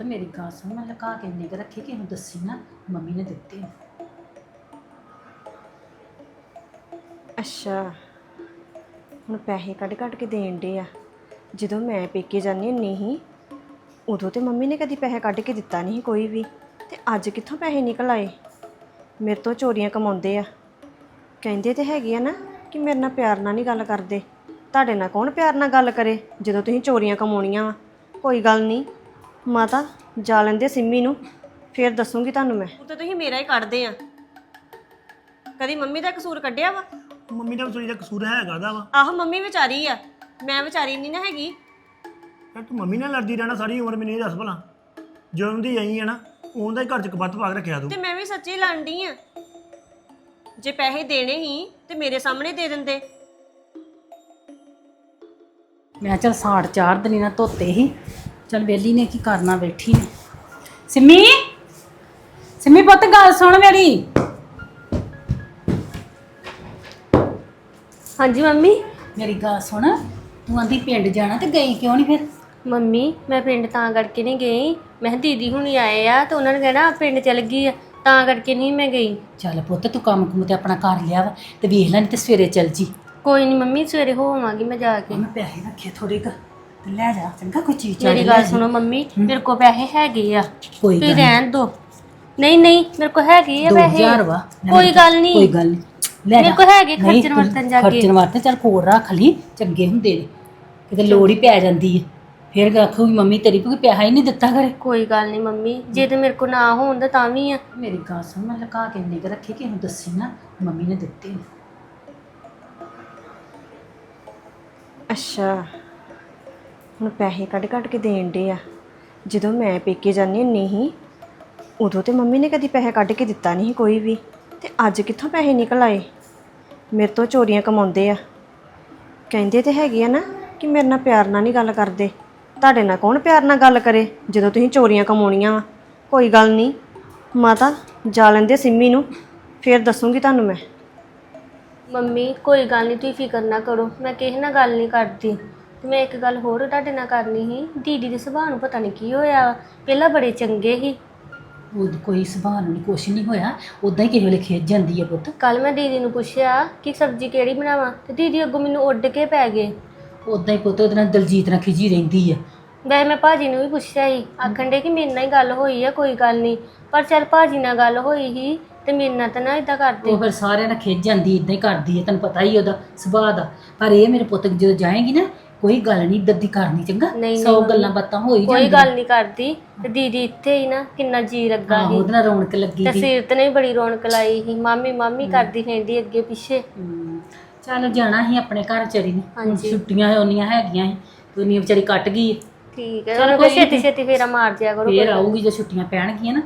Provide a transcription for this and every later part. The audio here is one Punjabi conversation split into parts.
ਪੁੱਤ, ਮੇਰੀ ਗੱਲ ਸੁਣ, ਮੈਂ ਲੁਕਾ ਕੇ ਇੰਨੇ ਰੱਖੀ ਕਿ ਇਹਨੂੰ ਦੱਸੀ ਨਾ, ਮੰਮੀ ਨੇ ਦਿੱਤੇ ਅੱਛਾ। ਹੁਣ ਪੈਸੇ ਕੱਢ ਕੱਢ ਕੇ ਦੇਣ ਦੇ ਆ। ਜਦੋਂ ਮੈਂ ਪੇਕੇ ਜਾਂਦੀ ਹੁੰਦੀ ਸੀ, ਉਦੋਂ ਤੇ ਮੰਮੀ ਨੇ ਕਦੀ ਪੈਸੇ ਕੱਢ ਕੇ ਦਿੱਤਾ ਨਹੀਂ ਸੀ ਕੋਈ ਵੀ। ਤੇ ਅੱਜ ਕਿੱਥੋਂ ਪੈਸੇ ਨਿਕਲ ਆਏ? ਮੇਰੇ ਤੋਂ ਚੋਰੀਆਂ ਕਮਾਉਂਦੇ ਆ। ਕਹਿੰਦੇ ਤੇ ਹੈਗੇ ਆ ਨਾ ਕਿ ਮੇਰੇ ਨਾਲ ਪਿਆਰ ਨਾਲ ਨਹੀਂ ਗੱਲ ਕਰਦੇ। ਤੁਹਾਡੇ ਨਾਲ ਕੌਣ ਪਿਆਰ ਨਾਲ ਗੱਲ ਕਰੇ ਜਦੋਂ ਤੁਸੀਂ ਚੋਰੀਆਂ ਕਮਾਉਣੀਆਂ ਵਾ? ਕੋਈ ਗੱਲ ਨਹੀਂ। ਮਾਤਾ ਜਾ ਲੈਂਦੇ ਸਿੰਮੀ ਨੂੰ ਫੇਰ ਦੱਸੂਗੀ ਤੁਹਾਨੂੰ ਮੈਂ। ਉਹ ਤਾਂ ਤੁਸੀਂ ਮੇਰਾ ਹੀ ਕੱਢਦੇ ਆ। ਕਦੀ ਮੰਮੀ ਦਾ ਕਸੂਰ ਕੱਢਿਆ ਵਾ? ਮੰਮੀ ਦਾ ਵਿਚਾਰੀ ਦਾ ਕਸੂਰ ਹੈਗਾ ਦਾ ਵਾ। ਆਹੋ ਮੰਮੀ ਵਿਚਾਰੀ ਆ। ਮੈਂ ਵਿਚਾਰੀ ਨਹੀਂ ਨਾ ਹੈਗੀ। ਯਾਰ ਤੂੰ ਮੰਮੀ ਨਾਲ ਲੜਦੀ ਰਹਿਣਾ ਸਾਰੀ ਉਮਰ ਮੈਨੂੰ ਇਹ ਦੱਸ ਭਲਾ। ਜਦੋਂ ਦੀ ਆਈ ਹੈ ਨਾ ਉਹਦਾ ਹੀ ਘਰ ਚ ਕਬੱਤ ਪਾ ਕੇ ਰੱਖਿਆ ਤੂੰ। ਤੇ ਮੈਂ ਵੀ ਸੱਚੀ ਲੜਦੀ ਆ। ਜੇ ਪੈਸੇ ਦੇਣੇ ਹੀ ਤੇ ਮੇਰੇ ਸਾਹਮਣੇ ਦੇ ਦਿੰਦੇ। ਮੈਂ ਚਲ ਸਾੜ ਚਾਰ ਦਿਨ ਨਾ ਧੋਤੇ ਹੀ ਚਲ ਵੇਲੀ ਨੇ ਕੀ ਕਰਨਾ ਬੈਠੀ ਨੇ। ਸਿੰਮੀ ਸਿੰਮੀ ਪੁੱਤ ਗੱਲ ਸੁਣ ਮੇਰੀ। ਹਾਂਜੀ ਮੰਮੀ। ਮੇਰੀ ਗੱਲ ਸੁਣ ਤੂੰ ਆਂਦੀ ਪਿੰਡ ਜਾਣਾ ਤੇ ਗਈ ਕਿਉਂ ਨਹੀਂ ਫਿਰ? ਮੰਮੀ ਮੈਂ ਪਿੰਡ ਤਾਂ ਕਰਕੇ ਨਹੀਂ ਗਈ। ਮੈਂ ਕਿਹਾ ਦੀਦੀ ਹੁਣੀ ਆਏ ਆ ਤੇ ਉਹਨਾਂ ਨੇ ਕਹਿਣਾ ਪਿੰਡ ਚਲ ਗਈ ਆ ਤਾਂ ਕਰਕੇ ਨਹੀਂ ਮੈਂ ਗਈ। ਚੱਲ ਪੁੱਤ ਤੂੰ ਕੰਮ ਕੁਮ ਤੇ ਆਪਣਾ ਕਰ ਲਿਆ ਵਾ ਤੇ ਵੇਖ ਲੈ ਨੀ ਤੇ ਸਵੇਰੇ ਚੱਲ ਜੀ। ਕੋਈ ਨਹੀਂ ਮੰਮੀ ਸਵੇਰੇ ਹੋਵਾਂਗੀ ਮੈਂ ਜਾ ਕੇ। ਮੈਂ ਪੈਸੇ ਰੱਖੇ ਥੋੜੇ ਕ। ਤੇ ਲੈ ਜਾ ਚੰਗਾ ਕੋਈ ਚੀਜ਼ ਮੇਰੀ ਗੱਲ ਸੁਣੋ ਮੰਮੀ ਮੇਰੇ ਕੋਲ ਪੈਸੇ ਹੈਗੇ ਆ। ਕੋਈ ਤੁਸੀਂ ਗੱਲ ਨੀ। ਰਹਿਣ ਦੋ। ਨਹੀਂ ਨਹੀਂ ਮੇਰੇ ਕੋਲ ਹੈਗੇ ਆ ਦੋ ਪੈਸੇ ਹਜ਼ਾਰ ਵਾ। ਕੋਈ ਗੱਲ ਕੋਈ ਨਹੀਂ ਗੱਲ ਨਹੀਂ ਲੈ ਮੇਰੇ ਕੋਲ ਹੈਗੇ ਖਰਚਣ ਵਰਤਣ ਜਾ ਕੇ। ਖਰਚਣ ਵਾਸਤੇ ਚੱਲ ਕੋਲ ਰੱਖ ਲਈ ਚੰਗੇ ਹੁੰਦੇ ਨੇ। ਕਿਤੇ ਲੋੜ ਹੀ ਪੈ ਜਾਂਦੀ ਹੈ ਫਿਰ ਆਖੂਗੀ ਮੰਮੀ ਤੇਰੀ ਕੋਈ ਪੈਸਾ ਹੀ ਨਹੀਂ ਦਿੱਤਾ ਕਰੇ ਕੋਈ ਗੱਲ ਨਹੀਂ ਮੰਮੀ ਜੇ ਤੇ ਮੇਰੇ ਕੋਲ ਨਾ ਹੋਣ ਤਾਂ ਤਾਂ ਵੀ ਆ। ਮੇਰੀ ਗੱਲ ਸੁਣ ਮੈਂ ਲੁਕਾ ਕੇ ਕੁ ਰੱਖੀ ਕਿ ਇਹਨੂੰ ਦੱਸੀ ਨਾ ਮੰਮੀ ਨੇ ਦਿੱਤੇ ਨੇ। ਅੱਛਾ। ਹੁਣ ਪੈਸੇ ਕੱਢ ਕੱਢ ਕੇ ਦੇਣ ਡੇ ਆ। ਜਦੋਂ ਮੈਂ ਪੇਕੇ ਜਾਂਦੀ ਹੁੰਦੀ ਸੀ, ਉਦੋਂ ਤੇ ਮੰਮੀ ਨੇ ਕਦੀ ਪੈਸੇ ਕੱਢ ਕੇ ਦਿੱਤਾ ਨਹੀਂ ਸੀ ਕੋਈ ਵੀ। ਤੇ ਅੱਜ ਕਿੱਥੋਂ ਪੈਸੇ ਨਿਕਲ ਆਏ? ਮੇਰੇ ਤੋਂ ਚੋਰੀਆਂ ਕਮਾਉਂਦੇ ਆ। ਕਹਿੰਦੇ ਤੇ ਹੈਗੇ ਆ ਨਾ ਕਿ ਮੇਰੇ ਨਾਲ ਪਿਆਰ ਨਾਲ ਨਹੀਂ ਗੱਲ ਕਰਦੇ। ਤੁਹਾਡੇ ਨਾਲ ਕੌਣ ਪਿਆਰ ਨਾਲ ਗੱਲ ਕਰੇ ਜਦੋਂ ਤੁਸੀਂ ਚੋਰੀਆਂ ਕਮਾਉਣੀਆਂ ਵਾ? ਕੋਈ ਗੱਲ ਨਹੀਂ। ਮਾਤਾ, ਜਾ ਲੈਂਦੇ ਸਿੰਮੀ ਨੂੰ, ਫੇਰ ਦੱਸੂਗੀ ਤੁਹਾਨੂੰ ਮੈਂ। ਮੰਮੀ, ਕੋਈ ਗੱਲ ਨਹੀਂ, ਤੁਸੀਂ ਫਿਕਰ ਨਾ ਕਰੋ। ਮੈਂ ਕਿਸੇ ਨਾਲ ਗੱਲ ਨਹੀਂ ਕਰਦੀ। ਤੇ ਮੈਂ ਇੱਕ ਗੱਲ ਹੋਰ ਤੁਹਾਡੇ ਨਾਲ ਕਰਨੀ ਸੀ। ਦੀਦੀ ਦੇ ਸੁਭਾਅ ਨੂੰ ਪਤਾ ਨਹੀਂ ਕੀ ਹੋਇਆ ਵਾ। ਪਹਿਲਾਂ ਬੜੇ ਚੰਗੇ ਸੀ। ਉਹ ਕੋਈ ਸੁਭਾਅ ਨੂੰ ਕੁਛ ਨਹੀਂ ਹੋਇਆ। ਉਦਾਂ ਹੀ ਕਿਸੇ ਵੇਲੇ ਖੇਜ ਜਾਂਦੀ ਹੈ ਪੁੱਤ। ਕੱਲ ਮੈਂ ਦੀਦੀ ਨੂੰ ਪੁੱਛਿਆ ਕਿ ਸਬਜ਼ੀ ਕਿਹੜੀ ਬਣਾਵਾਂ ਤੇ ਦੀਦੀ ਅੱਗੋਂ ਮੈਨੂੰ ਉੱਡ ਕੇ ਪੈ ਗਏ। ਉਦਾਂ ਹੀ ਪੁੱਤ ਉਹਦੇ ਨਾਲ ਦਲਜੀਤ ਨਾਲ ਖਿਜੀ ਰਹਿੰਦੀ ਹੈ ਵੈਸੇ ਮੈਂ ਭਾਜੀ ਨੂੰ ਵੀ ਪੁੱਛਿਆ ਸੀ। ਆਖਣ ਦੇ ਕਿ ਮੇਰੇ ਨਾਲ ਹੀ ਗੱਲ ਹੋਈ ਆ ਕੋਈ ਗੱਲ ਨਹੀਂ ਪਰ ਚੱਲ ਭਾਜੀ ਨਾਲ ਗੱਲ ਹੋਈ ਸੀ ਤੇ ਮੇਰੇ ਨਾਲ ਤਾਂ ਨਾ ਇਦਾਂ ਕਰਦੇ। ਉਹ ਫਿਰ ਸਾਰਿਆਂ ਨਾਲ ਖਿੱਚ ਜਾਂਦੀ ਇਦਾਂ ਹੀ ਕਰਦੀ ਹੈ ਤੈਨੂੰ ਪਤਾ ਹੀ ਉਹਦਾ ਸੁਭਾਅ ਦਾ। ਪਰ ਇਹ ਮੇਰੇ ਪੁੱਤ ਜਦੋਂ ਜਾਏਗੀ ਨਾ ਕੋਈ ਗੱਲ ਨਹੀਂ ਦੱਦੀ ਕਰਨੀ ਚੰਗਾ? ਨਹੀਂ, ਸੌ ਨਹੀਂ, ਗੱਲਾਂ ਬਾਤਾਂ ਹੋਈ ਕੋਈ ਗੱਲ ਨਹੀਂ ਕਰਦੀ। ਤੇ ਦੀਦੀ ਇੱਥੇ ਹੀ ਨਾ ਕਿੰਨਾ ਜੀ ਲੱਗਾ ਆਹੋ, ਸੀ। ਉਹਦੇ ਨਾਲ ਰੌਣਕ ਲੱਗੀ ਤੇ ਸੀ। ਸੀਰਤ ਨੇ ਵੀ ਬੜੀ ਰੌਣਕ ਲਾਈ ਸੀ। ਮਾਮੀ ਮਾਮੀ ਕਰਦੀ ਰਹਿੰਦੀ ਅੱਗੇ ਪਿੱਛੇ। ਹਮ, ਚੱਲ ਜਾਣਾ ਸੀ ਆਪਣੇ ਘਰ ਚਰੀ ਨੇ। ਹੁਣ ਹਾਂਜੀ। ਛੁੱਟੀਆਂ ਉਹਨੀਆਂ ਹੈਗੀਆਂ ਸੀ। ਤੇ ਉਹਨੀਆਂ ਵਿਚਾਰੀ ਕੱਟ ਗਈ ਹੈ। ਠੀਕ ਹੈ ਚਲੋ ਉਹਨੂੰ ਕੋਈ ਕੋਈ ਛੇਤੀ ਛੇਤੀ ਫੇਰਾ ਮਾਰ ਦਿਆ ਕਰੋ ਫੇਰ ਆਊਗੀ ਜੇ ਛੁੱਟੀਆਂ ਪੈਣਗੀਆਂ ਨਾ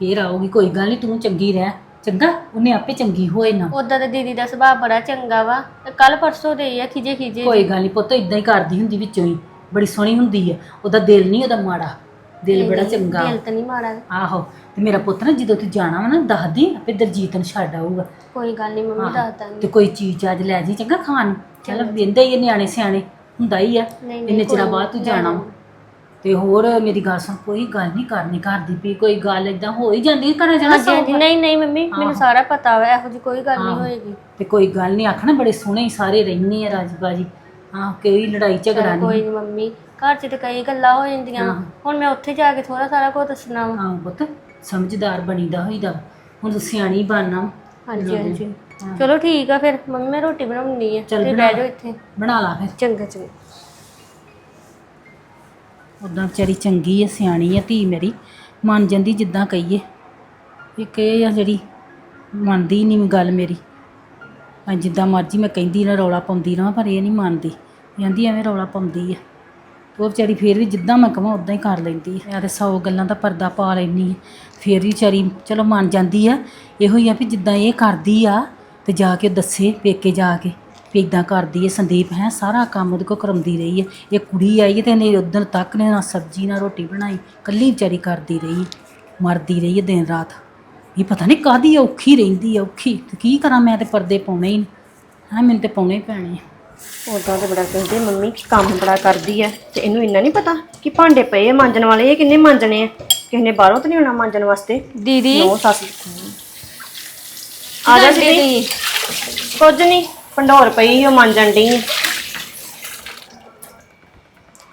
ਫੇਰ ਆਊਗੀ। ਕੋਈ ਗੱਲ ਨਹੀਂ ਤੂੰ ਚੰਗੀ ਰਹਿ। ਚੰਗਾ? ਉਹਨੇ ਆਪੇ ਚੰਗੀ ਹੋਏ ਨਾ। ਉਦਾਂ ਤੇ ਦੀਦੀ ਦਾ ਸੁਭਾਅ ਬੜਾ ਚੰਗਾ ਵਾ ਕੱਲ ਪਰਸੋਂ ਦੇ ਆ ਖਿਜੇ ਖਿਜੇ ਕੋਈ ਗੱਲ ਨਹੀਂ ਪੁੱਤ ਇਦਾਂ ਹੀ ਕਰਦੀ ਹੁੰਦੀ ਵਿੱਚੋਂ ਹੀ। ਬੜੀ ਸੋਹਣੀ ਹੁੰਦੀ ਹੈ ਉਹਦਾ ਦਿਲ ਨਹੀਂ ਉਹਦਾ ਮਾੜਾ। ਦਿਲ ਬੜਾ ਚੰਗਾ। ਦਿਲ ਤਾਂ ਨਹੀਂ ਮਾੜਾ। ਆਹੋ ਤੇ ਮੇਰਾ ਪੁੱਤ ਨਾ ਜਦੋਂ ਤੂੰ ਜਾਣਾ ਵਾ ਨਾ ਦੱਸ ਦੀ ਆਪੇ ਦਲਜੀਤ ਨੂੰ ਛੱਡ ਆਊਗਾ। ਕੋਈ ਗੱਲ ਨਹੀਂ ਮੰਮੀ ਦੱਸ ਦਾਂਗੀ ਤੇ ਕੋਈ ਚੀਜ਼ ਅੱਜ ਲੈ ਜੀ ਚੰਗਾ ਖਾਣ ਨੂੰ। ਚੱਲ ਵਿੰਦੇ ਹੀ ਆ ਨਿਆਣੇ ਸਿਆਣੇ ਹੁੰਦਾ ਹੀ ਆ। ਨਹੀਂ, ਇੰਨੇ ਚਿਰਾਂ ਬਾਅਦ ਤੂੰ ਜਾਣਾ ਵਾ। ਤੇ ਹੋਰ ਮੇਰੀ ਗੱਲ ਸੁਣ ਕੋਈ ਗੱਲ ਨਹੀਂ ਕਰਨੀ ਘਰ ਦੀ ਵੀ ਕੋਈ ਗੱਲ ਇਦਾਂ ਹੋ ਹੀ ਜਾਂਦੀ ਘਰਾਂ ਜਾਣਾ ਹਾਂਜੀ ਨਹੀਂ ਨਹੀਂ ਮੰਮੀ ਮੈਨੂੰ ਸਾਰਾ ਪਤਾ ਵਾ ਇਹੋ ਜਿਹੀ ਕੋਈ ਗੱਲ ਨਹੀਂ ਆਹੋ। ਹੋਏਗੀ। ਤੇ ਕੋਈ ਗੱਲ ਨਹੀਂ ਆਖਣਾ ਬੜੇ ਸੋਹਣੇ ਹੀ ਸਾਰੇ ਰਹਿੰਦੇ ਆ ਰਾਜੀ ਬਾਜੀ ਹਾਂ ਕੋਈ ਲੜਾਈ ਝਗੜਾ ਚੱਲ ਕੋਈ ਨਹੀਂ ਨਹੀਂ ਮੰਮੀ ਘਰ 'ਚ ਤੇ ਕਈ ਗੱਲਾਂ ਹੋ ਜਾਂਦੀਆਂ। ਹਾਂ। ਹੁਣ ਮੈਂ ਉੱਥੇ ਜਾ ਕੇ ਥੋੜਾ ਸਾਰਾ ਕੁਝ ਦੱਸਣਾ ਵਾ। ਹਾਂ ਪੁੱਤ ਸਮਝਦਾਰ ਬਣੀਦਾ ਹੋਈਦਾ। ਹੁਣ ਤੂੰ ਸਿਆਣੀ ਬਣਨਾ। ਹਾਂਜੀ ਹਾਂਜੀ। ਚਲੋ ਠੀਕ ਆ ਫਿਰ ਮੰਮੀ ਮੈਂ ਰੋਟੀ ਬਣਾਉਣੀ ਆ ਚੱਲ ਤੇ ਬਣਾ ਬਹਿ ਜਾਓ ਇੱਥੇ। ਬਣਾ ਲਾ ਫਿਰ। ਚੰਗਾ ਚੰਗਾ। ਉਦਾਂ ਵਿਚਾਰੀ ਚੰਗੀ ਹੈ ਸਿਆਣੀ ਹੈ ਧੀ ਮੇਰੀ। ਮੰਨ ਜਾਂਦੀ ਜਿੱਦਾਂ ਕਹੀਏ। ਇੱਕ ਇਹ ਆ ਜਿਹੜੀ ਮੰਨਦੀ ਨਹੀਂ ਗੱਲ ਮੇਰੀ। ਮੈਂ ਜਿੱਦਾਂ ਮਰਜ਼ੀ ਮੈਂ ਕਹਿੰਦੀ ਨਾ ਰੌਲਾ ਪਾਉਂਦੀ ਰਹਾਂ, ਪਰ ਇਹ ਨਹੀਂ ਮੰਨਦੀ। ਕਹਿੰਦੀ ਐਵੇਂ ਰੌਲਾ ਪਾਉਂਦੀ ਹੈ ਉਹ ਵਿਚਾਰੀ ਫੇਰ ਵੀ ਜਿੱਦਾਂ ਮੈਂ ਕਹਾਂ ਉਦਾਂ ਹੀ ਕਰ ਲੈਂਦੀ ਹੈ ਮੈਂ ਤੇ ਸੌ ਗੱਲਾਂ ਦਾ ਪਰਦਾ ਪਾ ਲੈਂਦੀ ਹੈ ਫੇਰ ਵੀ ਵਿਚਾਰੀ ਚਲੋ ਮੰਨ ਜਾਂਦੀ ਆ। ਇਹੋ ਹੀ ਆ ਵੀ ਜਿੱਦਾਂ ਇਹ ਕਰਦੀ ਆ, ਤੇ ਜਾ ਕੇ ਦੱਸੇ ਪੇਕੇ ਜਾ ਕੇ। ਵੀ ਇਦਾਂ ਕਰਦੀ ਹੈ ਸੰਦੀਪ ਹੈ ਸਾਰਾ ਕੰਮ ਉਹਦੇ ਕੋਲ ਕਰਾਉਂਦੀ ਰਹੀ ਹੈ ਇਹ ਕੁੜੀ ਆਈ ਹੈ ਤੇ ਇਹਨੇ ਉਦੋਂ ਤੱਕ ਨੇ ਨਾ ਸਬਜ਼ੀ ਨਾ ਰੋਟੀ ਬਣਾਈ ਕੱਲੀ ਵਿਚਾਰੀ ਕਰਦੀ ਰਹੀ ਮਰਦੀ ਰਹੀ ਹੈ ਦਿਨ ਰਾਤ। ਇਹ ਪਤਾ ਨਹੀਂ ਕਾਦੀ ਔਖੀ ਰਹਿੰਦੀ ਆ ਔਖੀ। ਤੇ ਕੀ ਕਰਾਂ ਮੈਂ ਤੇ ਪਰਦੇ ਪਾਉਣੇ ਹੀ ਹਾਂ ਮੈਨੂੰ ਤੇ ਪਾਉਣੇ ਹੀ ਪੈਣੇ ਆ। ਉਦਾਂ ਤੇ ਬੜਾ ਕਹਿੰਦੇ ਮੰਮੀ ਕਿ ਕੰਮ ਬੜਾ ਕਰਦੀ ਐ ਤੇ ਇਹਨੂੰ ਇੰਨਾ ਨਹੀਂ ਪਤਾ ਕਿ ਭਾਂਡੇ ਪਏ ਆ ਮਾਂਜਣ ਵਾਲੇ ਇਹ ਕਿੰਨੇ ਮਾਂਜਣੇ ਆ? ਕਿਸੇ ਨੇ ਬਾਹਰੋਂ ਤਾਂ ਨਹੀਂ ਆਉਣਾ ਮਾਂਜਣ ਵਾਸਤੇ? ਦੀਦੀ। ਨੋ ਸੱਸ। ਆ ਜਾ ਜੀ ਕੁਝ ਨਹੀਂ ਪੰਡੋਰ ਪਈ ਉਹ ਮਾਂਜਣ ਡਈ ਆ।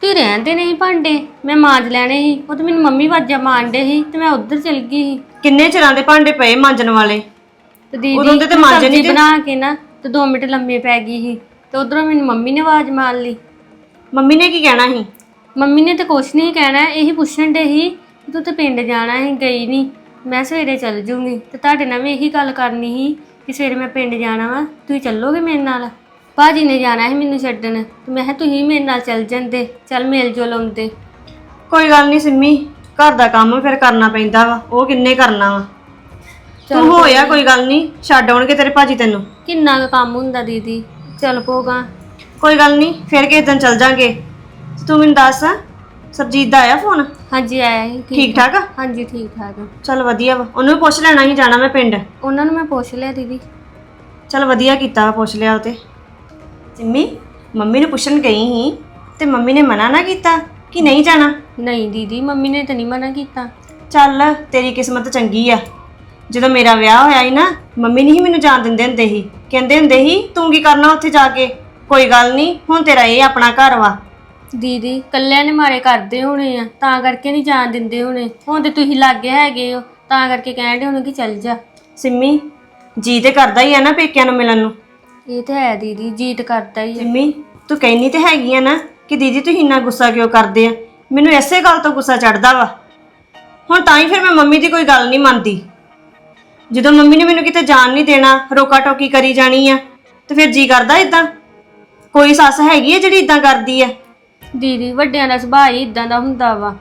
ਤੂੰ ਰਹਿੰਦੇ ਨਹੀਂ ਭਾਂਡੇ ਮੈਂ ਮਾਂਜ ਲੈਣੇ ਸੀ ਉਹ ਤਾਂ ਮੈਨੂੰ ਮੰਮੀ ਵਾਜਾ ਮਾਰਦੇ ਸੀ ਤੇ ਮੈਂ ਉੱਧਰ ਚਲ ਗਈ ਸੀ। ਕਿੰਨੇ ਚਿਰਾਂ ਦੇ ਭਾਂਡੇ ਪਏ ਮਾਂਜਣ ਵਾਲੇ? ਤੇ ਦੀਦੀ ਉਦੋਂ ਦੇ ਤੇ ਮੈਂ ਮਾਂਜੇ ਸਬਜ਼ੀ ਬਣਾ ਕੇ ਨਾ ਤੇ 2 ਮਿੰਟ ਲੰਮੇ ਪੈ ਗਈ ਸੀ ਤੇ ਉਧਰੋਂ ਮੈਨੂੰ ਮੰਮੀ ਨੇ ਆਵਾਜ਼ ਮਾਰ ਲਈ। ਮੰਮੀ ਨੇ ਕੀ ਕਹਿਣਾ ਸੀ? ਮੰਮੀ ਨੇ ਤਾਂ ਕੁਛ ਨਹੀਂ ਕਹਿਣਾ ਇਹੀ ਪੁੱਛਣ ਦੇ ਸੀ ਕਿ ਤੂੰ ਤੇ ਪਿੰਡ ਜਾਣਾ ਸੀ ਗਈ ਨਹੀਂ ਮੈਂ ਸਵੇਰੇ ਚੱਲ ਜੂੰਗੀ ਤੇ ਤੁਹਾਡੇ ਨਾਲ ਵੀ ਇਹੀ ਗੱਲ ਕਰਨੀ ਸੀ ਕਿ ਸਵੇਰੇ ਮੈਂ ਪਿੰਡ ਜਾਣਾ ਵਾ ਤੁਸੀਂ ਚੱਲੋਗੇ ਮੇਰੇ ਨਾਲ? ਭਾਜੀ ਨੇ ਜਾਣਾ ਸੀ ਮੈਨੂੰ ਛੱਡਣ ਤੇ ਮੈਂ ਕਿਹਾ ਤੁਸੀਂ ਮੇਰੇ ਨਾਲ ਚੱਲ ਜਾਂਦੇ ਚੱਲ ਮੇਲ ਜੋਲ ਆਉਂਦੇ। ਕੋਈ ਗੱਲ ਨਹੀਂ ਸਿੰਮੀ ਘਰ ਦਾ ਕੰਮ ਫਿਰ ਕਰਨਾ ਪੈਂਦਾ ਵਾ ਉਹ ਕਿੰਨੇ ਕਰਨਾ ਵਾ। ਤੂੰ ਹੋਇਆ ਕੋਈ ਗੱਲ ਨਹੀਂ ਛੱਡ ਆਉਣਗੇ ਤੇਰੇ ਭਾਜੀ ਤੈਨੂੰ। ਕਿੰਨਾ ਕੁ ਕੰਮ ਹੁੰਦਾ ਦੀਦੀ? ਚੱਲ ਪੋਗਾ ਕੋਈ ਗੱਲ ਨਹੀਂ ਫਿਰ ਕਿਸੇ ਦਿਨ ਚੱਲ ਜਾਾਂਗੇ। ਤੂੰ ਮੈਨੂੰ ਦੱਸ ਸਰਜੀਤ ਦਾ ਆਇਆ ਫੋਨ? ਹਾਂਜੀ ਆਇਆ ਸੀ ਠੀਕ ਠਾਕ ਆ? ਹਾਂਜੀ ਠੀਕ ਠਾਕ ਆ। ਚੱਲ ਵਧੀਆ ਵਾ। ਉਹਨੂੰ ਵੀ ਪੁੱਛ ਲੈਣਾ ਸੀ ਜਾਣਾ ਮੈਂ ਪਿੰਡ। ਉਹਨਾਂ ਨੂੰ ਮੈਂ ਪੁੱਛ ਲਿਆ ਦੀਦੀ। ਚੱਲ ਵਧੀਆ ਕੀਤਾ ਪੁੱਛ ਲਿਆ ਉਹ ਤੇ। ਸਿੰਮੀ ਮੰਮੀ ਨੂੰ ਪੁੱਛਣ ਗਈ ਸੀ ਤੇ ਮੰਮੀ ਨੇ ਮਨਾ ਨਾ ਕੀਤਾ ਕਿ ਨਹੀਂ ਜਾਣਾ? ਨਹੀਂ ਦੀਦੀ ਮੰਮੀ ਨੇ ਤਾਂ ਨਹੀਂ ਮਨਾ ਕੀਤਾ। ਚੱਲ ਤੇਰੀ ਕਿਸਮਤ ਚੰਗੀ ਆ। ਜਦੋਂ ਮੇਰਾ ਵਿਆਹ ਹੋਇਆ ਸੀ ਨਾ ਮੰਮੀ ਨਹੀਂ ਸੀ ਮੈਨੂੰ ਜਾਣ ਦਿੰਦੇ ਹੁੰਦੇ ਸੀ। ਕਹਿੰਦੇ ਹੁੰਦੇ ਸੀ ਤੂੰ ਕੀ ਕਰਨਾ ਉੱਥੇ ਜਾ ਕੇ? ਕੋਈ ਗੱਲ ਨਹੀਂ ਹੁਣ ਤੇਰਾ ਇਹ ਆਪਣਾ ਘਰ ਵਾ। ਦੀਦੀ ਕੱਲਿਆਂ ਨੇ ਮਾਰੇ ਕਰਦੇ ਹੋਣੇ ਆ ਤਾਂ ਕਰਕੇ ਨਹੀਂ ਜਾਣ ਦਿੰਦੇ ਹੋਣੇ। ਹੁਣ ਤੇ ਤੁਸੀਂ ਲਾਗੇ ਹੈਗੇ ਹੋ ਤਾਂ ਕਰਕੇ ਕਹਿੰਦੇ ਹੋਣੇ ਕਿ ਚੱਲ ਜਾ। ਸਿੰਮੀ ਜੀ ਤੇ ਕਰਦਾ ਹੀ ਆ ਨਾ ਪੇਕਿਆਂ ਨੂੰ ਮਿਲਣ ਨੂੰ। ਇਹ ਤਾਂ ਹੈ ਦੀਦੀ ਜੀਤ ਕਰਦਾ ਹੀ ਆ। ਸਿੰਮੀ ਤੂੰ ਕਹਿਨੀ ਤੇ ਹੈਗੀ ਆ ਨਾ ਕਿ ਦੀਦੀ ਤੁਸੀਂ ਇੰਨਾ ਗੁੱਸਾ ਕਿਉਂ ਕਰਦੇ ਆ? ਮੈਨੂੰ ਐਸੇ ਗੱਲ ਤੋਂ ਗੁੱਸਾ ਚੜਦਾ ਵਾ। ਹੁਣ ਤਾਂ ਹੀ ਫਿਰ ਮੈਂ ਮੰਮੀ ਦੀ ਕੋਈ ਗੱਲ ਨਹੀਂ ਮੰਨਦੀ। ਜਦੋਂ ਮੰਮੀ ਨੇ ਮੈਨੂੰ ਕਿਤੇ ਜਾਣ ਨਹੀਂ ਦੇਣਾ ਰੋਕਾ ਟੋਕੀ ਕਰੀ ਜਾਣੀ ਆ ਤੇ ਫਿਰ ਜੀ ਕਰਦਾ ਇਦਾਂ ਕੋਈ ਸੱਸ ਹੈਗੀ ਆ ਜਿਹੜੀ ਇਦਾਂ ਕਰਦੀ ਆ? ਦੀਦੀ ਵੱਡਿਆਂ ਦਾ ਸੁਭਾਅ ਹੀ ਇਦਾਂ ਦਾ ਹੁੰਦਾ ਵਾ।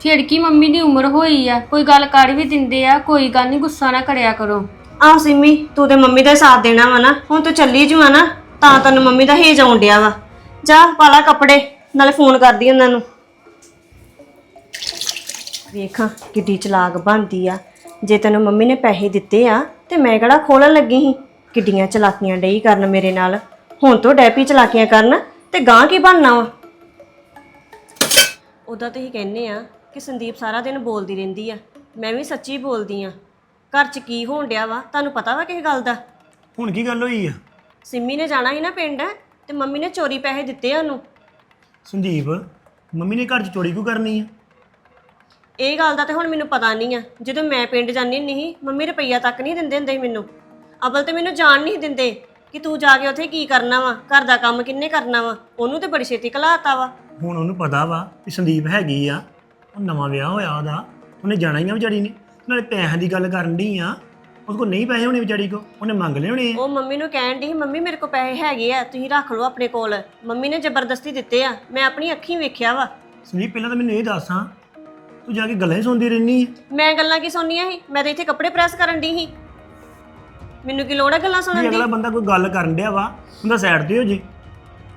ਫਿਰ ਮੰਮੀ ਦੀ ਉਮਰ ਹੋਈ ਆ? ਕੋਈ ਗੱਲ ਕਰ ਵੀ ਦਿੰਦੇ ਆ, ਕੋਈ ਗੱਲ ਨਹੀਂ ਗੁੱਸਾ ਨਾ ਕਰਿਆ ਕਰੋ। ਆਹ ਸਿੰਮੀ, ਤੂੰ ਤੇ ਮੰਮੀ ਦਾ ਹੀ ਸਾਥ ਦੇਣਾ ਵਾ ਨਾ, ਹੁਣ ਤੂੰ ਚੱਲੀ ਜੂ ਆ ਨਾ, ਤਾਂ ਤੈਨੂੰ ਮੰਮੀ ਦਾ ਹੇਜ ਆਉਣ ਡਿਆ ਵਾ। ਜਾ ਪਾਲਾ ਕੱਪੜੇ, ਨਾਲੇ ਫੋਨ ਕਰਦੀ ਉਹਨਾਂ ਨੂੰ। ਵੇਖਾਂ ਕਿੱਡੀ ਚਲਾਕ ਬਣਦੀ ਆ। ਜੇ ਤੈਨੂੰ ਮੰਮੀ ਨੇ ਪੈਸੇ ਦਿੱਤੇ ਆ, ਤੇ ਮੈਂ ਕਿਹੜਾ ਖੋਲਣ ਲੱਗੀ ਸੀ? ਕਿੱਡੀਆਂ ਚਲਾਕੀਆਂ ਡਈ ਕਰਨ ਮੇਰੇ ਨਾਲ। ਹੁਣ ਤੋਂ ਡੈਪੀ ਚਲਾਕੀਆਂ ਕਰਨ, ਤੇ ਗਾਂ ਕੀ ਬਣਨਾ ਵਾ? ਉਦਾਂ ਤੇ ਹੀ ਕਹਿੰਨੇ ਆ ਕਿ ਸੰਦੀਪ ਸਾਰਾ ਦਿਨ ਬੋਲਦੀ ਰਹਿੰਦੀ ਆ। ਮੈਂ ਵੀ ਸੱਚੀ ਬੋਲਦੀ ਆ। ਘਰ 'ਚ ਕੀ ਹੋਣ ਡਿਆ ਵਾ? ਤੁਹਾਨੂੰ ਪਤਾ ਵਾ ਕਿਸ ਗੱਲ ਦਾ? ਹੁਣ ਕੀ ਗੱਲ ਹੋਈ ਆ? ਸਿੰਮੀ ਨੇ ਜਾਣਾ ਸੀ ਨਾ ਪਿੰਡ ਤੇ ਮੰਮੀ ਨੇ ਚੋਰੀ ਪੈਸੇ ਦਿੱਤੇ ਆ ਉਹਨੂੰ। ਸੰਦੀਪ ਮੰਮੀ ਨੇ ਘਰ 'ਚ ਚੋਰੀ ਕਿਉਂ ਕਰਨੀ ਆ? ਇਹ ਗੱਲ ਦਾ ਤੇ ਹੁਣ ਮੈਨੂੰ ਪਤਾ ਨਹੀਂ ਆ। ਜਦੋਂ ਮੈਂ ਪਿੰਡ ਜਾਂਦੀ ਸੀ ਮੰਮੀ ਰੁਪਈਆ ਤੱਕ ਨਹੀਂ ਦਿੰਦੇ ਹੁੰਦੇ ਸੀ ਮੈਨੂੰ। ਅਬਲ ਤੇ ਮੈਨੂੰ ਜਾਣ ਨਹੀਂ ਦਿੰਦੇ। ਕਿ ਤੂੰ ਜਾ ਕੇ ਉੱਥੇ ਕੀ ਕਰਨਾ ਵਾ? ਘਰ ਦਾ ਕੰਮ ਕਿੰਨੇ ਕਰਨਾ ਵਾ? ਉਹਨੂੰ ਤੇ ਬੜੀ ਛੇਤੀ ਘਲਾਤਾ ਵਾ। ਹੁਣ ਉਹਨੂੰ ਪਤਾ ਵਾ ਕਿ ਸੰਦੀਪ ਹੈਗੀ ਆ। ਉਹ ਨਵਾਂ ਵਿਆਹ ਹੋਇਆ ਉਹਦਾ। ਉਹਨੇ ਜਾਣਾ ਹੀ ਆ ਵਿਚਾਰੀ ਨੇ। ਨਾਲੇ ਪੈਸਿਆਂ ਦੀ ਗੱਲ ਕਰਨ ਡਈ ਆ। ਉਹਦੇ ਕੋਲ ਨਹੀਂ ਪੈਸੇ ਹੋਣੇ ਵਿਚਾਰੀ ਕੋ ਉਹਨੇ ਮੰਗ ਲਏ ਹੋਣੇ ਆ। ਉਹ ਮੰਮੀ ਨੂੰ ਕਹਿਣ ਦੀ ਮੰਮੀ ਮੇਰੇ ਕੋਲ ਪੈਸੇ ਹੈਗੇ ਆ। ਤੁਸੀਂ ਰੱਖ ਲਓ ਆਪਣੇ ਕੋਲ। ਮੰਮੀ ਨੇ ਜ਼ਬਰਦਸਤੀ ਦਿੱਤੇ ਆ। ਮੈਂ ਆਪਣੀ ਅੱਖੀਂ ਵੇਖਿਆ ਵਾ। ਸੰਦੀਪ ਪਹਿਲਾਂ ਤਾਂ ਮੈਨੂੰ ਇਹ ਦੱਸ ਤੂੰ ਜਾ ਕੇ ਗੱਲਾਂ ਹੀ ਸੁਣਦੀ ਰਹਿਨੀ ਆ। ਮੈਂ ਗੱਲਾਂ ਕੀ ਸੁਣਨੀਆਂ ਸੀ? ਮੈਂ ਤਾਂ ਇੱਥੇ ਕੱਪੜੇ ਪ੍ਰੈਸ ਕਰਨ ਦੀ ਸੀ। ਮੈਨੂੰ ਕੀ ਲੋੜ ਹੈ ਗੱਲਾਂ ਸੁਣਨ ਦੀ? ਅਗਲਾ ਬੰਦਾ ਕੋਈ ਗੱਲ ਕਰਨ ਡਿਆ ਵਾ ਉਹਦਾ ਸਾਈਡ ਤੇ ਹੋ ਜੇ।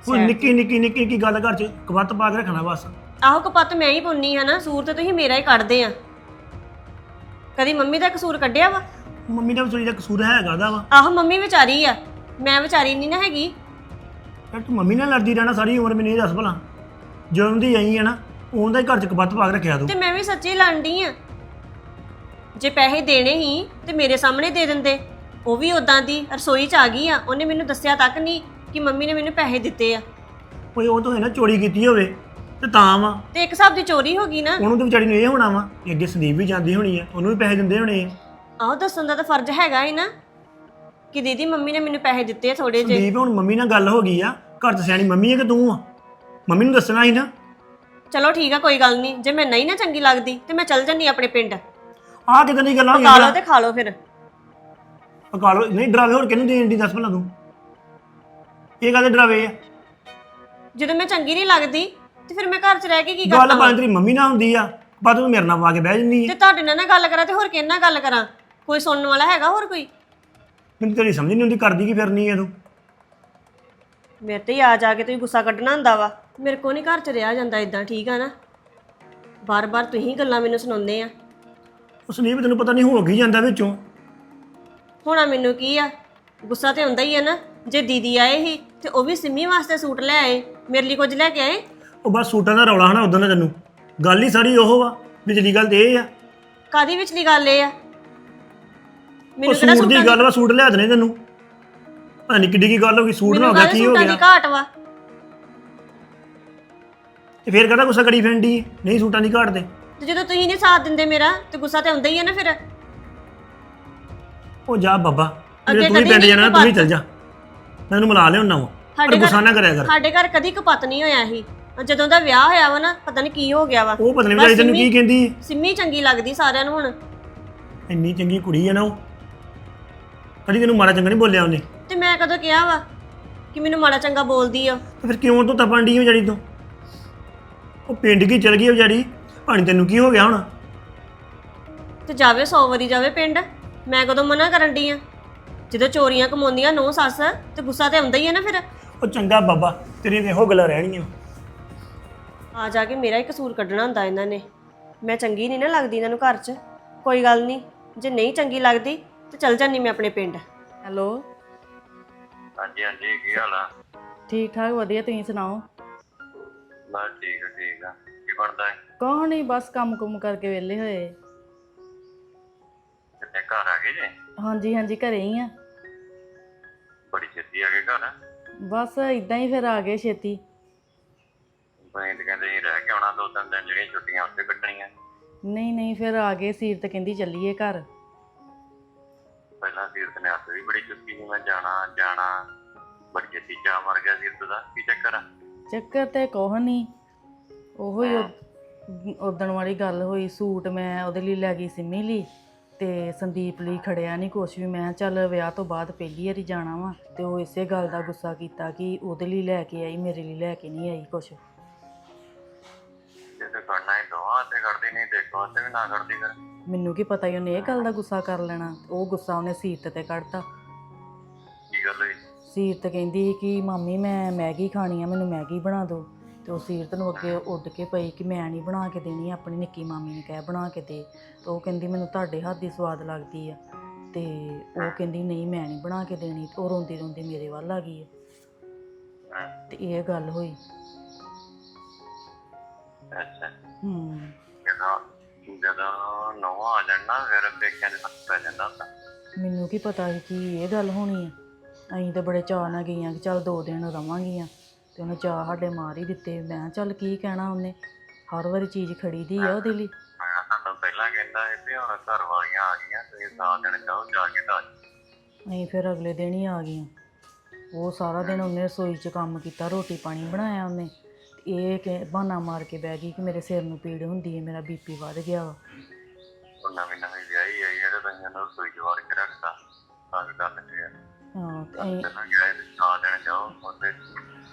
ਕੋਈ ਨਿੱਕੀ ਨਿੱਕੀ ਨਿੱਕੀ ਕੀ ਗੱਲ ਘਰ 'ਚ ਕਵੱਤ ਪਾ ਕੇ ਰੱਖਣਾ ਬਸ। ਆਹੋ ਕਪੱਤ ਮੈਂ ਹੀ ਪੁੰਨੀ ਆ ਨਾ ਸੂਰ ਤੇ ਤੁਸੀਂ ਮੇਰਾ ਹੀ ਕੱਢਦੇ ਆ। ਕਦੀ ਮੰਮੀ ਦਾ ਕਸੂਰ ਕੱਢਿਆ ਵਾ? ਮੰਮੀ ਦਾ ਵਿਚਾਰੀ ਦਾ ਕਸੂਰ ਹੈਗਾ ਉਹਦਾ ਵਾ। ਆਹੋ ਮੰਮੀ ਵਿਚਾਰੀ ਆ। ਮੈਂ ਵਿਚਾਰੀ ਨਹੀਂ ਨਾ ਹੈਗੀ। ਯਾਰ ਤੂੰ ਮੰਮੀ ਨਾਲ ਲੜਦੀ ਰਹਿਣਾ ਸਾਰੀ ਉਮਰ ਮੈਨੂੰ ਇਹ ਦੱਸ ਭਲਾ। ਜਦੋਂ ਦੀ ਆਈ ਹੈ ਨਾ ਉਹਦਾ ਹੀ ਘਰ 'ਚ ਕਵੱਤ ਪਾ ਕੇ ਰੱਖਿਆ ਤੂੰ। ਤੇ ਮੈਂ ਵੀ ਸੱਚੀ ਲੜਦੀ ਆ। ਜੇ ਪੈਸੇ ਦੇਣੇ ਹੀ ਤੇ ਮੇਰੇ ਸਾਹਮਣੇ ਦੇ ਦਿੰਦੇ। ਉਹ ਵੀ ਉਦਾਂ ਦੀ ਰਸੋਈ 'ਚ ਆ ਗਈ ਆ। ਉਹਨੇ ਮੈਨੂੰ ਦੱਸਿਆ ਤੱਕ ਨਹੀਂ ਕਿ ਮੰਮੀ ਨੇ ਮੈਨੂੰ ਪੈਸੇ ਦਿੱਤੇ ਆ। ਕੋਈ ਉਹ ਤਾਂ ਹੈ ਨਾ ਚੋਰੀ ਕੀਤੀ ਹੋਵੇ ਤੇ ਤਾਂ ਵਾ। ਤੇ ਇੱਕ ਹਿਸਾਬ ਦੀ ਚੋਰੀ ਹੋ ਗਈ ਨਾ। ਉਹਨੂੰ ਤਾਂ ਵਿਚਾਰੀ ਨੂੰ ਇਹ ਹੋਣਾ ਵਾ ਕਿ ਅੱਗੇ ਸੰਦੀਪ ਵੀ ਜਾਂਦੀ ਹੋਣੀ ਆ ਉਹਨੂੰ ਵੀ ਪੈਸੇ ਦਿੰਦੇ ਹੋਣੇ ਆ। ਆਹੋ ਦੱਸਣ ਦਾ ਤਾਂ ਫਰਜ਼ ਹੈਗਾ ਹੀ ਨਾ ਕਿ ਦੀਦੀ ਮੰਮੀ ਨੇ ਮੈਨੂੰ ਪੈਸੇ ਦਿੱਤੇ ਆ ਥੋੜੇ ਜਿਹੇ। ਸੰਦੀਪ ਹੁਣ ਮੰਮੀ ਨਾਲ ਗੱਲ ਹੋ ਗਈ ਆ ਘਰ 'ਚ ਸਿਆਣੀ ਮੰਮੀ ਹੈ ਕਿ ਤੂੰ ਆ? ਮੰਮੀ ਨੂੰ ਦੱਸਣਾ ਸੀ ਨਾ। ਚਲੋ ਠੀਕ ਆ ਕੋਈ ਗੱਲ ਨਹੀਂ। ਜੇ ਮੈਂ ਨਹੀਂ ਨਾ ਚੰਗੀ ਲੱਗਦੀ ਤੇ ਮੈਂ ਚੱਲ ਜੰਨੀ ਆਪਣੇ ਪਿੰਡ। ਆਹ ਕਿਦਾਂ ਦੀ ਗੱਲਾਂ ਪਕਾ ਲਓ ਹੋਈਆਂ ਤੇ ਖਾ ਲਓ ਫਿਰ। ਪਕਾ ਲਓ ਨਹੀਂ ਡਰਾਵੇ ਹੋਰ ਕਿਹਨੂੰ ਦੇਣ ਦੀ? ਦੱਸ ਭਲਾ ਤੂੰ। ਇਹ ਕਾਹਦੇ ਡਰਾਵੇ ਆ। ਜਦੋਂ ਮੈਂ ਚੰਗੀ ਨਹੀਂ ਲੱਗਦੀ ਤੇ ਫਿਰ ਮੈਂ ਘਰ 'ਚ ਰਹਿ ਕੇ ਕੀ ਗੱਲ ਕਰਨਾ? ਭਾਵੇਂ ਤੇਰੀ ਮੰਮੀ ਨਾਲ ਹੁੰਦੀ ਆ। ਬਾਅਦ ਤੂੰ ਮੇਰੇ ਨਾਲ ਪਾ ਕੇ ਬਹਿ ਜੰਨੀ ਤੇ ਤੁਹਾਡੇ ਨਾਲ ਨਾ ਗੱਲ ਕਰਾਂ ਤੇ ਹੋਰ ਕਿਹਨਾਂ ਨਾਲ ਗੱਲ ਕਰਾਂ? ਕੋਈ ਸੁਣਨ ਵਾਲਾ ਹੈਗਾ ਹੋਰ ਕੋਈ? ਮੈਨੂੰ ਤੇਰੀ ਸਮਝ ਨਹੀਂ ਆਉਂਦੀ ਕਰਦੀ ਕੀ ਫਿਰਨੀ ਆ ਤੂੰ? ਮੇਰੇ ਤੇ ਹੀ ਆ ਜਾ ਕੇ ਤੁਸੀਂ ਗੁੱਸਾ ਕੱਢਣਾ ਹੁੰਦਾ ਵਾ। ਮੇਰੇ ਕੋ ਨਹੀਂ ਘਰ 'ਚ ਰਿਹਾ ਜਾਂਦਾ ਇਦਾਂ ਠੀਕ ਆ ਨਾ? ਬਾਰ-ਬਾਰ ਤੁਸੀਂ ਗੱਲਾਂ ਮੈਨੂੰ ਸੁਣਾਉਂਦੇ ਆ। ਉਹ ਸੰਦੀਪ ਤੈਨੂੰ ਪਤਾ ਨਹੀਂ ਹੋ ਕੀ ਜਾਂਦਾ ਵਿੱਚੋਂ। ਹੋਣਾ ਮੈਨੂੰ ਕੀ ਆ? ਗੁੱਸਾ ਤੇ ਹੁੰਦਾ ਹੀ ਆ ਨਾ। ਜੇ ਦੀਦੀ ਆਏ ਸੀ ਤੇ ਉਹ ਵੀ ਸਿੰਮੀ ਵਾਸਤੇ ਸੂਟ ਲੈ ਆਏ। ਮੇਰੇ ਲਈ ਕੁਝ ਲੈ ਕੇ ਆਏ? ਉਹ ਬਸ ਸੂਟਾਂ ਦਾ ਰੌਲਾ ਹਨਾ ਉਦੋਂ ਦਾ ਤੈਨੂੰ। ਗੱਲ ਹੀ ਸਾਰੀ ਉਹ ਵਾ ਵਿਚਲੀ ਗੱਲ ਤੇ ਇਹ ਆ। ਕਾਦੀ ਵਿਚਲੀ ਗੱਲ ਇਹ ਆ? ਉਹ ਮੈਨੂੰ ਕਿਹੜਾ ਸੂਟ ਦੀ ਸੂਟਾਂ ਗੱਲ ਵਾ ਸੂਟ ਲਿਆ ਦੇਣੇ ਤੈਨੂੰ। ਪਤਾ ਨਹੀਂ ਕਿੱਡੀ ਕੀ ਗੱਲ ਹੋ ਗਈ ਸੂਟ ਨਾ ਹੋ ਗਿਆ ਕਾਹਦੇ ਕੀ ਹੋ ਸੂਟਾਂ ਗਿਆ। ਦੀ ਘਾਟ ਵਾ? ਤੇ ਫੇਰ ਕਹਦਾ ਗੁੱਸਾ ਕਰੀ ਫੈਂਡੀ ਨਹੀਂ ਸੂਟਾਂ ਦੀ ਘਾਟ ਤੇ। ਤੇ ਜਦੋਂ ਤੁਸੀਂ ਨਹੀਂ ਸਾਥ ਦਿੰਦੇ ਮੇਰਾ ਤੇ ਗੁੱਸਾ ਤੇ ਆਉਂਦਾ ਹੀ ਹੈ ਨਾ ਫਿਰ। ਉਹ ਜਾ ਬਾਬਾ ਅੱਗੇ ਜੇ ਤੂੰ ਵੀ ਕਦੀ ਪਿੰਡ ਨਹੀਂ ਜਾਣਾ ਤੂੰ ਵੀ। ਚੱਲ ਜਾ। ਮੈਂ ਤੈਨੂੰ ਮਿਲਾ ਲਿਆਉਣਾ ਵਾ ਪਰ ਸਾਡੇ ਗੁੱਸਾ ਘਰ ਨਾ ਕਰਿਆ ਕਰ। ਸਾਡੇ ਘਰ ਕਦੀ ਕਪੱਤ ਨਹੀਂ ਹੋਇਆ ਸੀ। ਜਦੋਂ ਦਾ ਵਿਆਹ ਹੋਇਆ ਵਾ ਨਾ ਪਤਾ ਨਹੀਂ ਕੀ ਹੋ ਗਿਆ ਵਾ। ਉਹ ਪਤਾ ਨਹੀਂ ਵਿਚਾਰੀ ਤੈਨੂੰ ਕੀ ਕਹਿੰਦੀ। ਹੈ। ਸਿੰਮੀ ਚੰਗੀ ਲੱਗਦੀ ਸਾਰਿਆਂ ਨੂੰ ਹੁਣ। ਇੰਨੀ ਚੰਗੀ ਕੁੜੀ ਹੈ ਨਾ ਉਹ। ਕਦੀ ਤੈਨੂੰ ਮਾੜਾ ਚੰਗਾ ਨਹੀਂ ਬੋਲਿਆ ਉਹਨੇ? ਤੇ ਮੈਂ ਕਦੋਂ ਕਿਹਾ ਵਾ ਕਿ ਮੈਨੂੰ ਮਾੜਾ ਚੰਗਾ ਬੋਲਦੀ ਆ? ਤੇ ਫਿਰ ਕਿਉਂ ਤੂੰ ਤਪਣ ਡਈ ਵਿਚਾਰੀ ਤੋਂ? ਉਹ ਪਿੰਡ ਕੀ ਚਲ ਗਈ ਆ ਵਿਚਾਰੀ? ਪਾਣੀ ਤੈਨੂੰ ਕੀ ਹੋ ਗਿਆ ਹੁਣ। ਤੇ ਜਾਵੇ 100 ਵਾਰੀ ਜਾਵੇ ਪਿੰਡ? ਮੈਂ ਕਦੋਂ ਮਨਾ ਕਰਨ ਡਈ ਆ? ਜਦੋਂ ਚੋਰੀਆਂ ਕਮਾਉਂਦੀਆਂ ਨੋ ਸੱਸ ਤੇ ਗੁੱਸਾ ਤੇ ਆਉਂਦਾ ਹੀ ਹੈ ਨਾ ਫਿਰ? ਉਹ ਚੰਗਾ ਬਾਬਾ ਤੇਰੀਆਂ ਤੇ ਇਹੋ ਗੱਲਾਂ ਰਹਿਣੀਆਂ ਆ ਜਾ ਕੇ ਮੇਰਾ ਹੀ ਕਸੂਰ ਕੱਢਣਾ ਹੁੰਦਾ ਇਹਨਾਂ ਨੇ। ਮੈਂ ਚੰਗੀ ਨਹੀਂ ਨਾ ਲੱਗਦੀ ਇਹਨਾਂ ਨੂੰ ਘਰ 'ਚ। ਕੋਈ ਗੱਲ ਨਹੀਂ ਜੇ ਨਹੀਂ ਚੰਗੀ ਲੱਗਦੀ ਤੇ ਚਲ ਜਾਨੀ ਮੈਂ ਆਪਣੇ ਪਿੰਡ। ਹੈਲੋ? ਹਾਂਜੀ ਹਾਂਜੀ ਕੀ ਹਾਲ ਆ? ਠੀਕ ਠਾਕ ਵਧੀਆ ਤੁਸੀਂ ਸੁਣਾਓ? ਬਸ ਠੀਕ ਆ ਠੀਕ ਆ। ਕੀ ਬਣਦਾ? ਹੈ ਕੋਹ ਨਹੀਂ ਬਸ ਕੰਮ ਕੁਮ ਕਰਕੇ ਵਿਹਲੇ ਹੋਏ। ਕਿੰਨੇ ਘਰ ਆ ਗਏ ਜੇ? ਹਾਂਜੀ ਹਾਂਜੀ ਘਰੇ ਹੀ ਆ। ਬੜੀ ਛੇਤੀ ਆ ਗਏ ਘਰ? ਬਸ ਇਦਾਂ ਹੀ ਫਿਰ ਆ ਗਏ ਛੇਤੀ। ਬਈ ਤੇ ਕਹਿੰਦੇ ਸੀ ਰਹਿ ਕੇ ਆਉਣਾ ਦੋ ਤਿੰਨ ਦਿਨ ਜਿਹੜੀਆਂ ਛੁੱਟੀਆਂ ਉੱਥੇ ਕੱਟਣੀਆਂ ਨਹੀਂ ਨਹੀਂ ਫਿਰ ਆ ਗਏ ਸੀਰਤ ਕਹਿੰਦੀ ਚੱਲੀਏ ਘਰ। ਪਹਿਲਾਂ ਸੀਰਤ ਨੇ ਹੱਥ ਵੀ ਬੜੀ ਚੁੱਕੀ ਸੀ ਮੈਂ ਜਾਣਾ ਜਾਣਾ। ਬੜੀ ਛੇਤੀ ਚਾ ਮਰ ਗਿਆ ਸੀਰਤ ਦਾ। ਕੀ ਚੱਕਰ ਆ? ਚੱਕਰ ਤੇ ਕੋਹ ਨਹੀਂ। ਉਹੋ ਹੀ ਉਦਣ ਵਾਲੀ ਗੱਲ ਹੋਈ ਸੂਟ ਮੈਂ ਉਹਦੇ ਲਈ ਲੈ ਗਈ ਸਿੰਮੀ ਲਈ ਤੇ ਸੰਦੀਪ ਲਈ ਖੜਿਆ ਨਹੀਂ ਕੁਛ ਵੀ। ਮੈਂ ਕਿਹਾ ਚੱਲ ਵਿਆਹ ਤੋਂ ਬਾਅਦ ਪਹਿਲੀ ਵਾਰੀ ਜਾਣਾ ਵਾ ਤੇ ਉਹ ਇਸੇ ਗੱਲ ਦਾ ਗੁੱਸਾ ਕੀਤਾ ਕਿ ਉਹਦੇ ਲਈ ਲੈ ਕੇ ਆਈ ਮੇਰੇ ਲਈ ਲੈ ਕੇ ਨਹੀਂ ਆਈ ਕੁਛ। ਜੇ ਤੇ ਕਰਨਾ ਹੀ ਦੋਵਾਂ ਤੇ ਕਰਦੀ ਨਹੀਂ ਦੇਖੋ ਤੇ ਵੀ ਨਾ ਕਰਦੀ ਫਿਰ। ਮੈਨੂੰ ਕੀ ਪਤਾ ਹੀ ਉਹਨੇ ਇਹ ਗੱਲ ਦਾ ਗੁੱਸਾ ਕਰ ਲੈਣਾ ਉਹ ਗੁੱਸਾ ਉਹਨੇ ਸੀਰਤ ਤੇ ਕੱਢਤਾ। ਕੀ ਗੱਲ ਹੋਈ? ਸੀਰਤ ਕਹਿੰਦੀ ਸੀ ਕਿ ਮਾਮੀ ਮੈਂ ਮੈਗੀ ਖਾਣੀ ਆ ਮੈਨੂੰ ਮੈਗੀ ਬਣਾ ਦਿਓ। ਤੇ ਉਹ ਸੀਰਤ ਨੂੰ ਅੱਗੇ ਉੱਡ ਕੇ ਪਈ ਕਿ ਮੈਂ ਨਹੀਂ ਬਣਾ ਕੇ ਦੇਣੀ ਆਪਣੀ ਨਿੱਕੀ ਮਾਮੀ ਨੂੰ ਕਹਿ ਬਣਾ ਕੇ ਦੇ। ਤੇ ਉਹ ਕਹਿੰਦੀ ਮੈਨੂੰ ਤੁਹਾਡੇ ਹੱਥ ਦੀ ਸਵਾਦ ਲੱਗਦੀ ਆ। ਤੇ ਉਹ ਕਹਿੰਦੀ ਨਹੀਂ ਮੈਂ ਨਹੀਂ ਬਣਾ ਕੇ ਦੇਣੀ। ਤੇ ਉਹ ਰੋਂਦੀ ਰੋਂਦੀ ਮੇਰੇ ਵੱਲ ਆ ਗਈ ਆ। ਤੇ ਇਹ ਗੱਲ ਹੋਈ। ਅੱਛਾ। ਹੂੰ। ਜਦੋਂ ਜਦੋਂ ਨਵਾਂ ਆ ਜਾਣਾ ਫਿਰ ਪੇਕਿਆਂ ਦੇ ਹੱਥ ਪੈ ਜਾਂਦਾ ਹੁੰਦਾ। ਮੈਨੂੰ ਕੀ ਪਤਾ ਸੀ ਕਿ ਇਹ ਗੱਲ ਹੋਣੀ ਆ। ਅਸੀਂ ਤਾਂ ਬੜੇ ਚਾਅ ਨਾਲ ਗਈਆਂ ਕਿ ਚੱਲ ਦੋ ਦਿਨ ਰਵਾਂਗੀਆਂ। ਤੇ ਉਹਨੇ ਚਾਅ ਸਾਡੇ ਮਾਰ ਹੀ ਦਿੱਤੇ। ਮੈਂ ਚੱਲ ਕੀ ਕਹਿਣਾ ਉਹਨੇ? ਹਰ ਵਾਰੀ ਚੀਜ਼ ਖੜੀਦੀ ਆ ਉਹਦੇ ਲਈ। ਮੈਂ ਤੁਹਾਨੂੰ ਪਹਿਲਾਂ ਕਹਿੰਦਾ ਸੀ ਵੀ ਹੁਣ ਘਰ ਵਾਲੀਆਂ ਆ ਗਈਆਂ ਤੁਸੀਂ ਸਾਥ ਦੇਣ ਜਾਓ ਜਾ ਕੇ ਤਾਂ ਅਸੀਂ ਫਿਰ ਅਗਲੇ ਦਿਨ ਹੀ ਆ ਗਈਆਂ। ਉਹ ਸਾਰਾ ਦਿਨ ਉਹਨੇ ਰਸੋਈ 'ਚ ਕੰਮ ਕੀਤਾ ਰੋਟੀ ਪਾਣੀ ਬਣਾਇਆ ਉਹਨੇ। ਤੇ ਇਹ ਕਿ ਬਹਾਨਾ ਮਾਰ ਕੇ ਬਹਿ ਗਈ ਕਿ ਮੇਰੇ ਸਿਰ ਨੂੰ ਪੀੜ ਹੁੰਦੀ ਹੈ ਮੇਰਾ ਬੀਪੀ ਵੱਧ ਗਿਆ ਵਾ। ਉਹ ਨਵੀਂ ਨਵੀਂ ਵਿਆਹੀ ਆਈ ਹੈ ਤੇ ਤੁਸੀਂ ਨੂੰ ਰਸੋਈ ਵਾੜ ਕੇ ਰੱਖਤਾ। ਤਾਂ ਲੈਂਦੇ ਆ। ਹਾਂ ਤੇ ਅਸੀਂ ਇਹ ਸਾਥ ਦੇਣ ਜਾਓ ਉੱਥੇ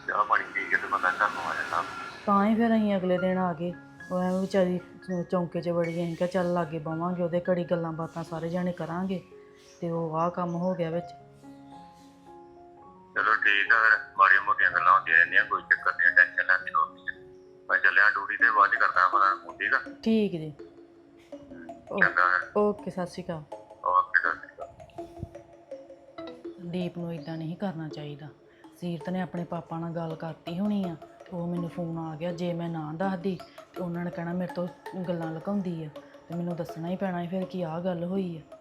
ਚਾਹ ਪਾਣੀ ਪੀ ਕੇ ਤੇ ਬੰਦਾ ਘਰ ਨੂੰ ਆ ਜਾਂਦਾ। ਤਾਂ ਹੀ ਫਿਰ ਅਸੀਂ ਅਗਲੇ ਦਿਨ ਆ ਗਏ। ਉਹ ਐਵੇਂ ਵਿਚਾਰੀ ਚ- ਚੌਂਕੇ 'ਚ ਵੜੀ ਅਸੀਂ ਕਿਹਾ ਚੱਲ ਲਾਗੇ ਬਵਾਂਗੇ ਉਹਦੇ ਘੜੀ ਗੱਲਾਂ ਬਾਤਾਂ ਸਾਰੇ ਜਾਣੇ ਕਰਾਂਗੇ ਤੇ ਉਹ ਆਹ ਕੰਮ ਹੋ ਗਿਆ ਵਿੱਚ। ਚਲੋ ਠੀਕ ਆ ਫਿਰ ਮਾੜੀਆਂ ਮੋਟੀਆਂ ਗੱਲਾਂ ਹੁੰਦੀਆਂ ਰਹਿੰਦੀਆਂ ਕੋਈ ਚੱਕਰ ਨਹੀਂ ਟੈਨਸ਼ਨ ਲੈਣ ਦੀ ਲੋੜ ਨਹੀਂ। ਮੈਂ ਚੱਲਿਆ ਡਿਊਟੀ ਤੇ ਬਾਅਦ ਚ ਕਰਦਾ ਪਤਾ ਫੋਨ ਠੀਕ ਆ? ਠੀਕ ਜੀ। ਓ- ਚੰਗਾ ਫਿਰ। ਓਕੇ ਸਤਿ ਸ਼੍ਰੀ ਅਕਾਲ। ਓਕੇ ਸਤਿ ਸ਼੍ਰੀ ਅਕਾਲ। ਦੀਪ ਨੂੰ ਇਦਾਂ ਨਹੀਂ ਕਰਨਾ ਚਾਹੀਦਾ। ਸੀਰਤ ਨੇ ਆਪਣੇ ਪਾਪਾ ਨਾਲ ਗੱਲ ਕਰਤੀ ਹੋਣੀ ਆ ਉਹ ਮੈਨੂੰ ਫੋਨ ਆ ਗਿਆ, ਜੇ ਮੈਂ ਨਾ ਦੱਸਦੀ, ਤੇ ਉਹਨਾਂ ਨੇ ਕਹਿਣਾ ਮੇਰੇ ਤੋਂ ਗੱਲਾਂ ਲੁਕਾਉਂਦੀ ਆ, ਤੇ ਮੈਨੂੰ ਦੱਸਣਾ ਹੀ ਪੈਣਾ ਸੀ, ਫਿਰ ਕੀ ਆਹ ਗੱਲ ਹੋਈ ਆ।